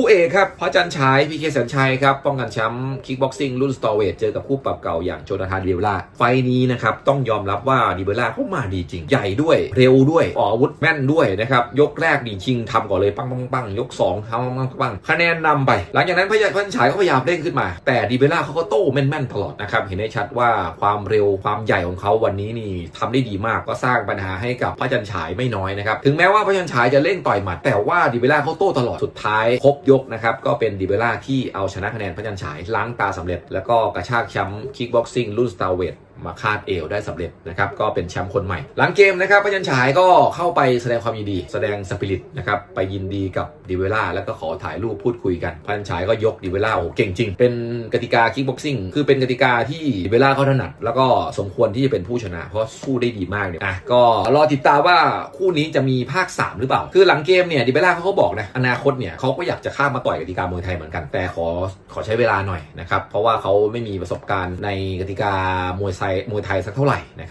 คู่เอกครับพระจันทร์ฉายพีเคแสนชัยครับป้องกันแชมป์คิกบ็อกซิ่งรุ่นสตอเวทเจอกับคู่ปรับเก่าอย่างโจนาธานดิเบล่าไฟล์นี้นะครับต้องยอมรับว่าดิเบล่าเขามาดีจริง ใหญ่ด้วยเร็วด้วยออกอาวุธแม่นด้วยนะครับยกแรกดีชิงทำก่อนเลยปังปังปังยก2ทำปังปังปังคะแนนนำไป หลังจากนั้นพระจันทร์ฉายก็พยายามเร่งขึ้นมา แต่ดิเบล่าเขาก็โต้แม่นๆตลอดนะครับเห็นได้ชัดว่าความเร็วความใหญ่ของเขาวันนี้นี่ทำได้ดีมากก็สร้างปัญหาให้กับพระจันทร์ฉายไม่น้อยนะครับถึงแม้ว่าพระจันทร์ฉายจะเล่นต่อยหมัดแต่ว่าดิเบล่าเขาโต้ตลอดสุดท้ายครบยกนะครับก็เป็นดิเบล่าที่เอาชนะคะแนนพระจันฉายล้างตาสำเร็จ แล้วก็กระชากแชมป์คิกบ็อกซิ่งรุ่นสตาร์เวท มาคาดเอวได้สำเร็จนะครับก็เป็นแชมป์คนใหม่ หลังเกมนะครับพระจันทร์ฉายก็เข้าไปแสดงความยินดี แสดงสปิริตนะครับไปยินดีกับดิเวล่าแล้วก็ขอถ่ายรูปพูดคุยกันพระจันทร์ฉายก็ยกดิเวล่าโอ้โหเก่งจริง เป็นกติกาคิกบ็อกซิ่งคือเป็นกติกาที่ดิเวล่าเขาถนัด แล้วก็สมควรที่จะเป็นผู้ชนะ เพราะสู้ได้ดีมากเนี่ยอะก็รอติดตามว่าคู่นี้จะมีภาค 3 หรือเปล่า คือหลังเกมเนี่ยดิเวล่าเขาก็บอกนะอนาคตเนี่ยเขาก็อยากจะข้ามมาต่อยกติกามวยไทยเหมือนกันแต่ขอขอใช้เวลาหน่อยนะครับเพราะว่าเขาไม่มีประสบการณ์ในกติกามวยไทยมวยไทยสักเท่าไหร่นะครับ